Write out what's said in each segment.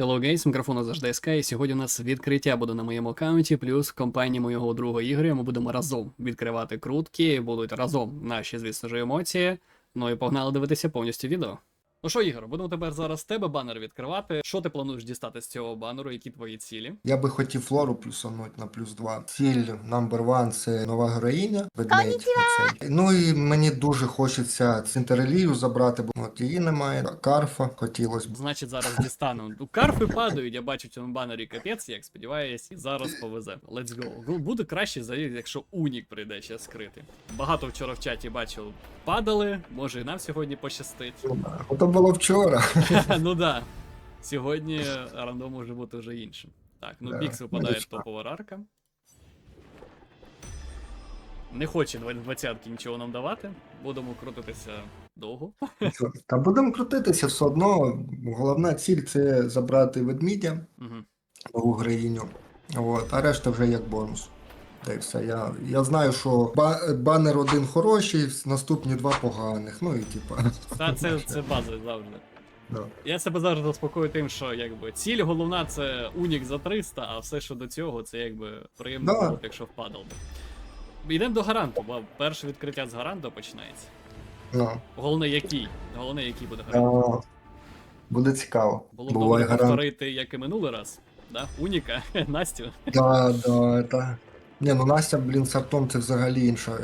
Hello guys, мікрофон завжди СК, і сьогодні у нас відкриття буде на моєму аккаунті, плюс в компанії моєго друга Ігоря. Ми будемо разом відкривати крутки, будуть разом наші, звісно ж, емоції. Ну і погнали дивитися повністю відео. Ну що, Ігор, будемо тепер зараз тебе банер відкривати. Що ти плануєш дістати з цього банеру, які твої цілі? Я би хотів флору плюсануть на плюс 2. Ціль номер ван це нова героїня, ведмедь. оцей. Ну і мені дуже хочеться Цинтерелію забрати, бо от її немає. Карфа хотілося б. Значить, зараз дістану. Ну, Карфи падають, я бачу в цьому банері капець, як сподіваюсь, і зараз повезе. Let's go. Ну, Буде краще, за- якщо Унік прийде ще скрити. Багато вчора в чаті бачив, падали, може і нам сьогодні пощастить. Ото було вчора. ну да. Сьогодні рандом може бути вже іншим. Так, ну Да, Бікс випадає топова рарка. Не хоче дв- двадцятки нічого нам давати. Будемо крутитися довго. Та будемо крутитися все одно. Головна ціль це забрати ведмідя, Угу. нову героїню. От, а решта вже як бонус. Та й все. Я, я знаю, що ба- банер один хороший, наступні два поганих. Ну і типа. Та це, це база завжди. Да. Я себе завжди заспокою тим, що якби ціль головна це Унік за 300, а все, що до цього, це якби приємно Да. було б, якщо впадав би. Йдемо до гаранту, бо перше відкриття з гаранту починається. Ну, Головне який? Головне, який буде гарант. а, буде цікаво. Було б Буває добре гарант. повторити, як і минулий раз. Да? Уніка, Настю. Да, да, это... Ні, ну Настя, блін, з артом це взагалі інша,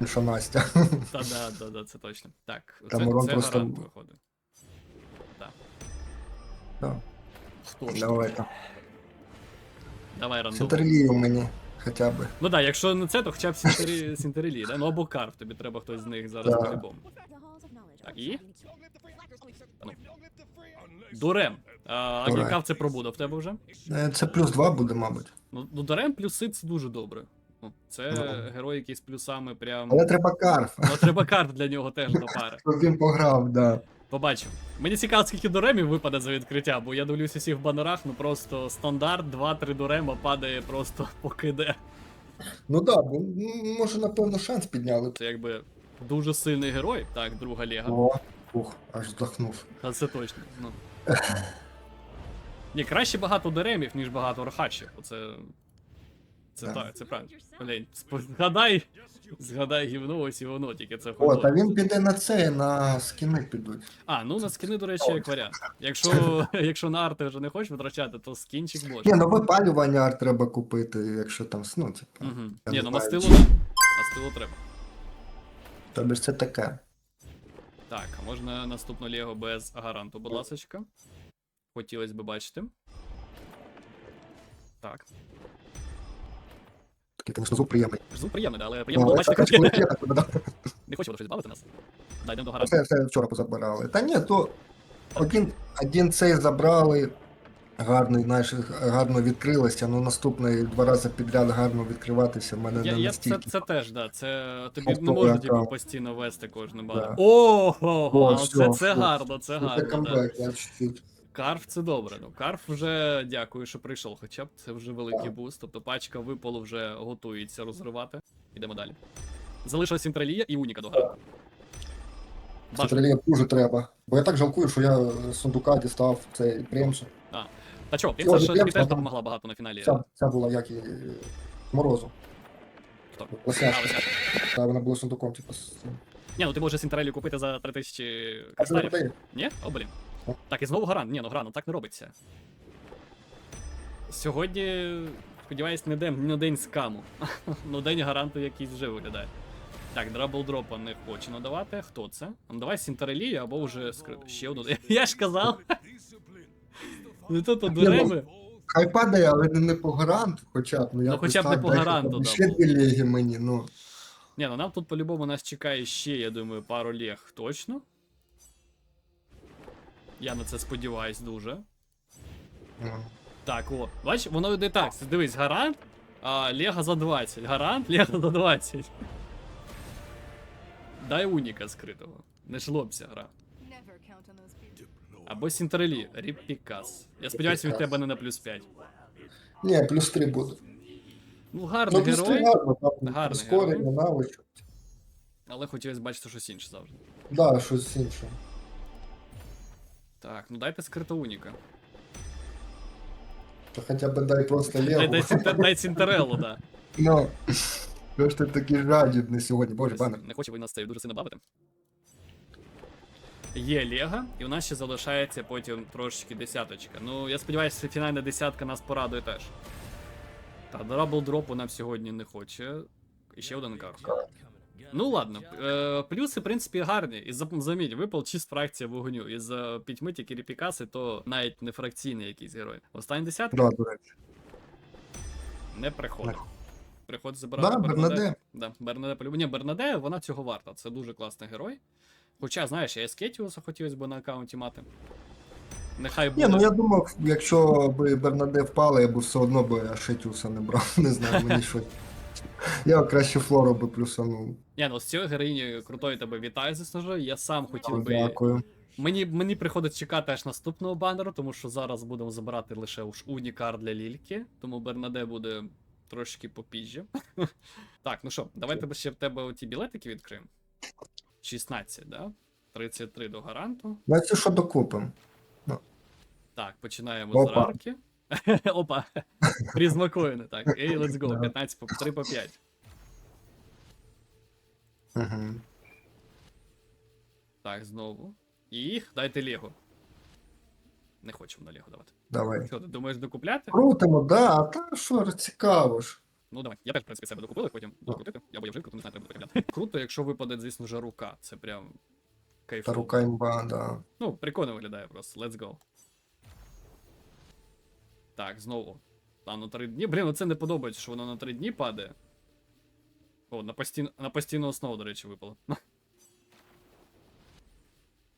інша Настя. Та да, да, да, це точно. Так, Там це, урон це просто- гарант виходить. Так. Да. Хто ж? Давай там. Давай рандом. Синтерлію мені, хоча б. Ну так, якщо не це, то хоча б Сінтері... Сінтерелі, да? Ну або Карв, тобі треба хтось з них зараз Да. по-любому. Так, і? Ну. Дурем. А, Дурем. Агікав це пробуда в тебе вже? Е, Це плюс два буде, мабуть. Ну, ну Дурем плюси це дуже добре. Ну, це Ну. герой, який з плюсами прям. Але треба карф. Ну, треба карт для нього теж до пари. Щоб він пограв, да. Побачимо. Мені цікаво, скільки дуремів випаде за відкриття, бо я дивлюся всіх в банерах, ну просто стандарт, 2-3 дурема падає просто покиде. Ну да, бо м, може, напевно, шанс підняли. Це якби дуже сильний герой. Так, друга ліга. О, ух, аж здохнув. Та це точно. Ну. Ні, краще багато деремів, ніж багато рахачів. Оце. Це Так. так, це правильно. Блін, згадай. Згадай гівно, ось і воно, тільки це О, та він піде на це, на скіни підуть. А, ну на скини, до речі, як варіант. Якщо, якщо на арти вже не хочеш витрачати, то скінчик Ні, може. ну випалювання арт треба купити, якщо там, ну, типу. Угу. Ні, ну мастило. Мастило треба. Тобі ж це таке. Так, а можна наступну Лего без гаранту, будь ласочка. Хотілося б бачити. Так. Такий, звісно, звук приємний. Звук приємний, да, але приємно Ну, було бачити. так. Не хоче воно щось збавити нас. Дайдемо до гаранту. Все вчора позабирали. Та ні, то один, один цей забрали, гарний, знаєш, гарно відкрилося, ну наступний два рази підряд гарно відкриватися в мене Я, не я, це, настільки. це теж, да. Це тобі не можна типу, постійно вести кожну Да. бану. О, О, це, всьо, це всьо. гарно, це Це гарно. Да. камбек, я чуть-чуть. Карф це добре. Ну, Карф вже дякую, що прийшов, хоча б це вже великий буст. Тобто пачка випалу вже готується розривати. Ідемо далі. Залишилась Інтралія і Уніка до гри. Бажано. Дуже треба. Бо я так жалкую, що я з сундука дістав цей премсу. Та чого, Цього Пімса ж тобі теж допомогла багато на фіналі. Ця, ця була як і морозу. Хто? А, Лосяшка. Лосяшка. Та вона була сундуком, типу. з- Ні, ну ти можеш Інтралію купити за 3000 А це не кристалів. продає. Ні? О, блін. О. Так, і знову гран. Ні, ну гран, ну так не робиться. Сьогодні, сподіваюсь, не день, не день скаму. ну день гаранту якийсь вже виглядає. Так, драбл дропа не хочу надавати. Хто це? Ну давай Сінтерелію або вже скри... ще одну. Я ж казав. Ну тут дуреми. Хай падає, але не, по гаранту, хоча б. Ну, якось хоча б не по гаранту, да, Ще дві легі мені, ну. Ні, ну нам тут по-любому нас чекає ще, я думаю, пару лег точно. Я на це сподіваюсь дуже. ну. Так, о. Бач, воно йде так. Дивись, гарант, а Лего за 20. Гарант, Лего за 20. Дай уніка скритого. Не жлобся гра. Або Сінтерелі, Ріп Пікас. Я сподіваюся, від тебе не на плюс 5. Ні, плюс три буде. Ну, гарний Ну, плюс герой, гарно, там Гарний прискорення, герой. навичок. але хотілося бачити щось інше завжди. Да, щось інше. Так, ну дайте скрито уніка. То хоча б дай просто Дай, дай, Сінте- дай Сінтереллу, да. Ну, що ж ти такий жадібний сьогодні? Боже, банер. Не хоче він нас це дуже сильно бавити. Є Лего, і у нас ще залишається потім трошечки десяточка. Ну, я сподіваюся, фінальна десятка нас порадує теж. Та дабл дропу нам сьогодні не хоче. І ще один карт. Ну ладно, е, плюси, в принципі, гарні. І заміть, випав чист фракція вогню. Із е, пітьми тільки репікаси, то навіть не фракційний якийсь герой. Останній десятка Да, до речі. не приходить. Приходить забирати Да, Бернаде. Да, Бернаде. Ні, Бернаде, вона цього варта. Це дуже класний герой. Хоча, знаєш, я Ескетіуса хотілося б на аккаунті мати. Нехай буде. Ні, ну я думав, якщо би Бернаде впала, я б все одно би Ашетюса не брав. Не знаю, мені щось. Я краще Флору би плюсанув. Ні, ну з цієї героїні крутої тебе вітаю, ж. Я сам хотів би. Дякую. Мені, мені приходить чекати аж наступного банеру, тому що зараз будемо забирати лише уж унікар для лільки, тому Бернаде буде трошки попізже. так, ну що, давайте ще в тебе оті білетики відкриємо. 16, да? 33 до гаранту. Знаєте, що докупимо? Так, починаємо з рарки. Опа. Призмакоїни, так. І let's go. 15 по 3 по 5. Угу. Так, знову. І дайте Лего. Не хочемо на Лего давати. Давай. Що, ти думаєш докупляти? Крутимо, да, а та що цікаво ж. Ну давай. Я теж, в принципі, себе докупили, потім буду крутити. Я боюсь жилку, то не знаю, треба буде купляти. Круто, якщо випаде, звісно ж, рука. Це прям Та кайфово. рука імба, да. Ну, прикольно виглядає просто. Let's go. Так, знову. А на три дні. Блін, оце не подобається, що воно на три дні падає. О, на, постійну, на постійну основу, до речі, випало.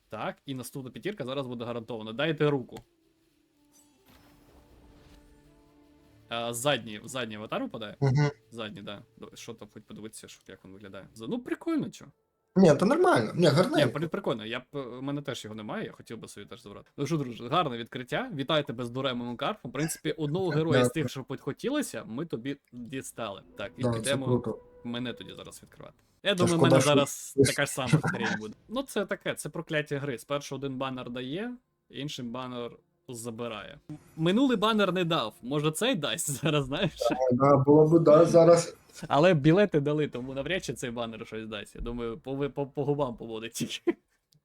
Так, і наступна п'ятірка зараз буде гарантована. Дайте руку. А, задній, задній аватар випадає? Угу. Задній, да. Що там хоч подивитися, що, як він виглядає. Ну, прикольно, чо. Ні, то нормально. Ні, Ні, прикольно. Я б е, у мене теж його немає, я хотів би собі теж забрати. Ну що, друже, гарне відкриття. Вітаю тебе з дуремовим карфом. В принципі, одного героя з тих, що хотілося, ми тобі дістали. Так, і Да, підемо мене тоді зараз відкривати. Я думаю, в мене зараз така ж сама хрень буде. Ну, це таке, це прокляття гри. Спершу один банер дає, інший банер забирає. Минулий банер не дав. Може, цей дасть зараз, знаєш? Да, було б, да, зараз. Але білети дали, тому навряд чи цей банер щось дасть. Я думаю, по, по, по губам поводить тільки.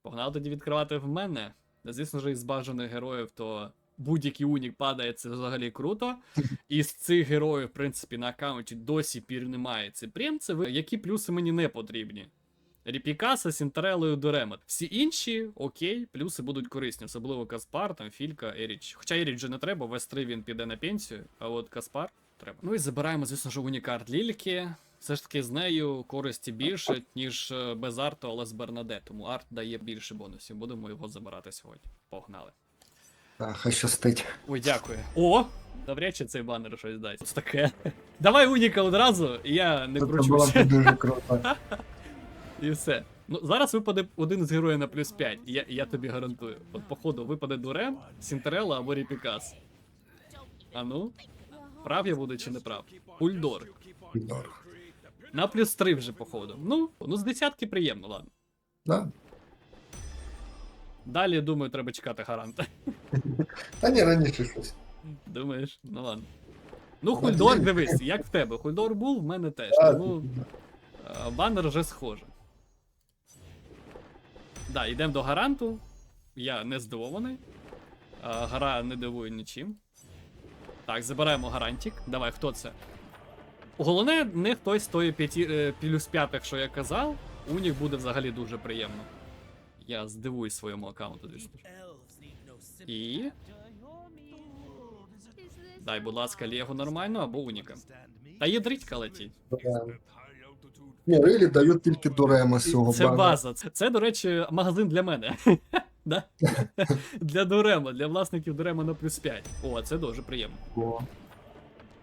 Погнали тоді відкривати в мене. Звісно ж, із бажаних героїв, то будь-який унік падає, це взагалі круто. Із цих героїв, в принципі, на аккаунті досі пір немає ципрімців, які плюси мені не потрібні. Ріпікаса, Сінтерелою, Дуремет. Всі інші, окей, плюси будуть корисні, особливо Каспар, там Філька, Еріч. Хоча Еріч вже не треба, в С3 він піде на пенсію, а от Каспар треба. Ну і забираємо, звісно ж, унікарт Лільки. Все ж таки з нею користі більше, ніж е, без арту, але з Бернаде. Тому арт дає більше бонусів. Будемо його забирати сьогодні. Погнали. Так, хай щастить. Ой, дякую. О! Навряд чи цей банер щось дасть. Ось таке. Давай уніка одразу, і я не Це було б дуже круто. І все. Ну, зараз випаде один з героїв на плюс 5, я, я тобі гарантую. От, походу, випаде Дурем, Сінтерела або Ріпікас. А ну, прав я буду чи не прав? Ульдор. Дорого. На плюс 3 вже, походу. Ну, ну з десятки приємно, ладно. Да. Далі, думаю, треба чекати гаранта. Та ні, раніше щось. Думаєш? Ну ладно. Ну, Хульдор, дивись, як в тебе. Хульдор був, в мене теж. Тому е, банер вже схоже. Да, йдемо до гаранту. Я не здивований. Е, Гра не дивує нічим. Так, забираємо гарантик. Давай, хто це? Головне, не хтось з тої п'яті, е, плюс п'ятих, що я казав. У них буде взагалі дуже приємно. Я здивуюсь своєму аккаунту, звісно. І. Дай, будь ласка, Лего нормально або Уніка. Та є дритька летіть. Рилі дають тільки Дорема з цього Це банера. база. Це, це, до речі, магазин для мене. Да? Для Дорема, для власників Дорема на плюс 5. О, це дуже приємно. О,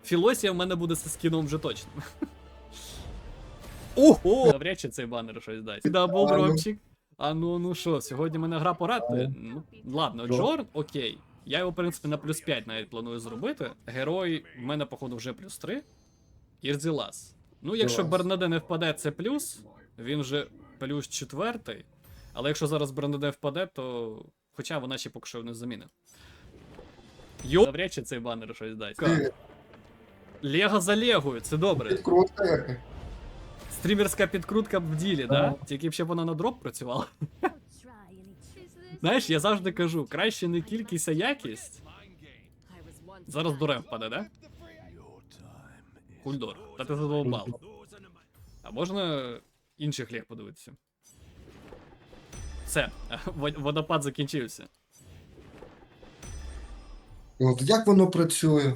Філосія в мене буде зі скіном вже точно. Ого! Навряд чи цей банер щось дасть. Дабл дропчик. А ну ну що, сьогодні мене гра порадує. Ну, ладно, Що? Джорн, окей. Я його, в принципі, на плюс 5 навіть планую зробити. Герой в мене, походу, вже плюс 3. Ірзілас. Ну, якщо Бернаде не впаде, це плюс. Він вже плюс четвертий. Але якщо зараз Бернаде впаде, то. Хоча вона ще поки що не заміни. Йо, навряд чи цей банер щось дасть. Лего за Легою, це добре. Підкрутка яка. Стрімерська підкрутка в ділі, да? Ага. Тільки б ще б вона на дроп працювала. Знаєш, я завжди кажу, краще не кількість, а якість. Зараз дурем впаде, да? Хульдор. Та ти задовбав. А можна інших лег подивитися? Все, водопад закінчився. От як воно працює?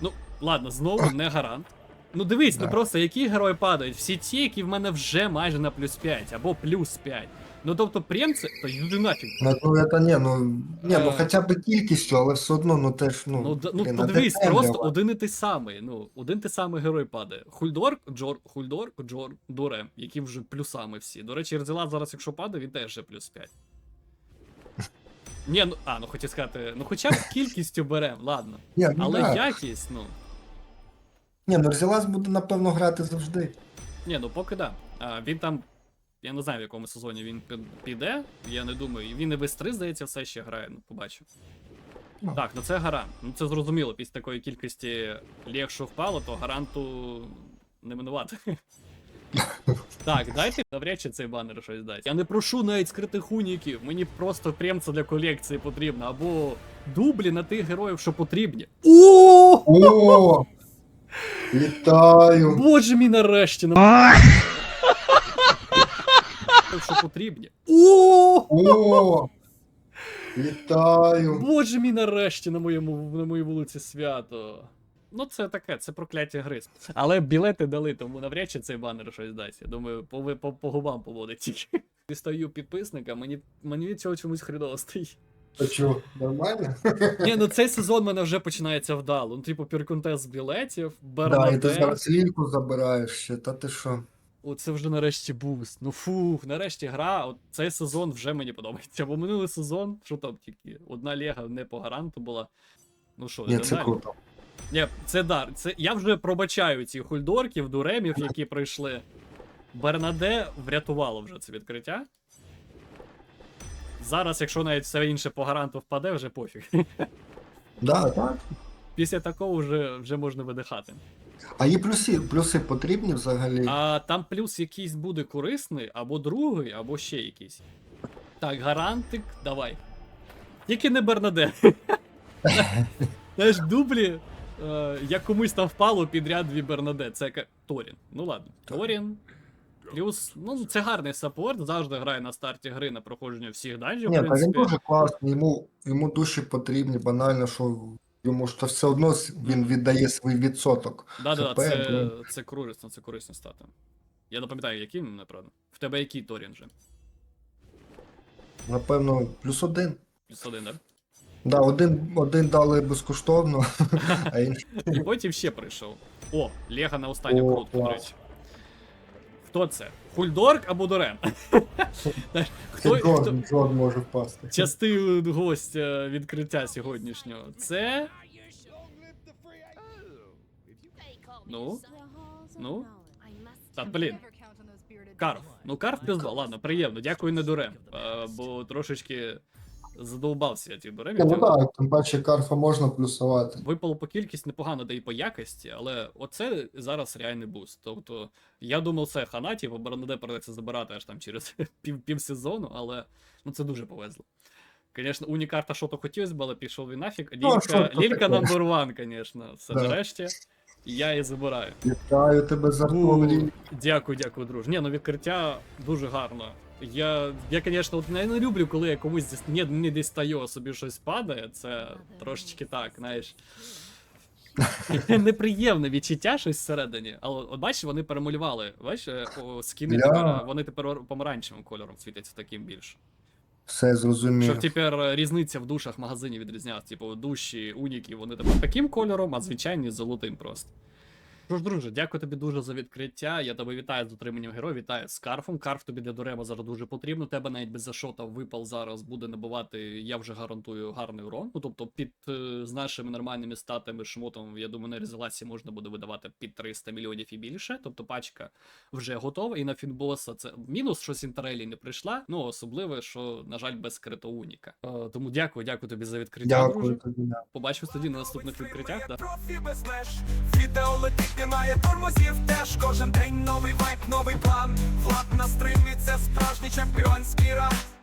Ну, ладно, знову не гарант. Ну дивись, ну просто які герої падають? Всі ті, які в мене вже майже на плюс 5 або плюс 5. Ну тобто премці, то йди нафіг. Ну, ну це ні, ну, ні, ну Е. хоча б кількістю, але все одно, ну теж, ну, Ну, д- ну блін, а де подивись, темрява? просто один і той самий. Ну, один той самий герой падає. Хульдорк, Джор, Хульдорк, Джор, Дуре, які вже плюсами всі. До речі, Ерзелат зараз, якщо падає, він теж вже плюс 5. Ні, ну а, ну хотів сказати, ну хоча б кількістю берем, ладно. Ні, ну, Але да. якість, ну. Ні, ну Рзелас буде, напевно, грати завжди. Ні, ну поки да. А, він там. Я не знаю, в якому сезоні він піде. Я не думаю. Він і в 3 здається, все ще грає, ну побачу. Ну. Так, ну це гарант. Ну це зрозуміло, після такої кількості лег, впало, то гаранту не минувати. Так, дайте навряд чи цей банер щось дасть. Я не прошу навіть скритих уніків, мені просто премце для колекції потрібно, або дублі на тих героїв, що потрібні. О! О! Вітаю! Боже мій нарешті на що потрібні. О! О! Вітаю! Боже мій нарешті на моєму на моїй вулиці свято. Ну, це таке, це прокляття гри. Але білети дали, тому навряд чи цей банер щось дасть. Я думаю, по, по, по губам поводить тільки. Дістаю підписника, мені, мені від цього чомусь хрідово стоїть. Та що, нормально? Ні, ну цей сезон в мене вже починається вдало. Ну, типу, пірконтест з білетів, Да, і ти зараз лільку забираєш ще, та ти що? Оце вже нарешті буст. Ну фух, нарешті гра. От цей сезон вже мені подобається. Бо минулий сезон, що там тільки одна лега не по гаранту була. Ну що, Ні, це круто. Ні, це дар. Це я вже пробачаю ці хульдорків, дуремів, які прийшли. Бернаде врятувало вже це відкриття. Зараз, якщо навіть все інше по гаранту впаде, вже пофіг. Да, так. Після такого вже, вже можна видихати. А є плюси, плюси потрібні взагалі? А там плюс якийсь буде корисний, або другий, або ще якийсь. Так, гарантик, давай. Тільки не Бернаде. Знаєш, дублі, е, як комусь там впало підряд дві Бернаде. Це Торін. Ну ладно. Торін. Плюс, ну це гарний саппорт, завжди грає на старті гри на проходження всіх данжів, Ні, в та він принципі. дуже класний, йому, йому душі потрібні, банально, що йому ж то все одно він віддає свій відсоток. Да-да, ХП, це, блін. це корисно, це корисно стати. Я не пам'ятаю, який він, правда. В тебе який Торін же? Напевно, плюс один. Плюс один, да? Да, один, один дали безкоштовно, а інший. І потім ще прийшов. О, Лего на останню крутку, до речі. Хто це? Хульдорк або Дорен? Хто, Джон може впасти. частий гость е, відкриття сьогоднішнього? Це. Ну? Ну? Та блін. Карф. Ну, Карф пізда, ладно, приємно. Дякую, не Дорем. Е, бо трошечки задовбався я ті Ні, Ну так, тим паче карфа можна плюсувати. Випало по кількість непогано, да і по якості, але оце зараз реальний буст. Тобто, я думав, це ханаті, бо Бернаде придеться забирати аж там через пів, пів але ну це дуже повезло. Звісно, унікарта що то хотілося б, але пішов він нафіг. Ну, Лілька, лілька таке? number звісно. Все Да. нарешті. Я її забираю. Вітаю тебе з У, Дякую, дякую, друже. Ні, ну відкриття дуже гарно. Я, я звісно, от не, не люблю, коли я комусь діс- не, не дістаю, а собі щось падає. Це трошечки так, знаєш. Неприємне відчуття щось всередині. Але от бачиш, вони перемалювали. Бачиш, е, скіни Ля. тепер, вони тепер помаранчевим кольором світяться таким більш. Все зрозумів. Щоб тепер е, різниця в душах магазинів відрізнялась. Типу, душі, уніки, вони тепер таким кольором, а звичайні золотим просто. Що ж, друже, дякую тобі дуже за відкриття. Я тебе вітаю з отриманням героя, вітаю з карфом. Карф тобі для Дурема зараз дуже потрібно. Тебе навіть без зашота випал зараз буде набивати, я вже гарантую гарний урон. Ну тобто, під е, з нашими нормальними статами шмотом, я думаю, на резолації можна буде видавати під 300 мільйонів і більше. Тобто пачка вже готова. І на фінбоса це мінус, що Сінтарелі не прийшла. Ну особливо, що, на жаль, без крито уніка. Е, тому дякую, дякую тобі за відкриття, друже. Дякую да. Побачимось тоді на наступних відкриттях. Да. Немає тормозів. Теж Кожен день новий вайп, новий план. Влад на стримі, це справжній чемпіонський раунд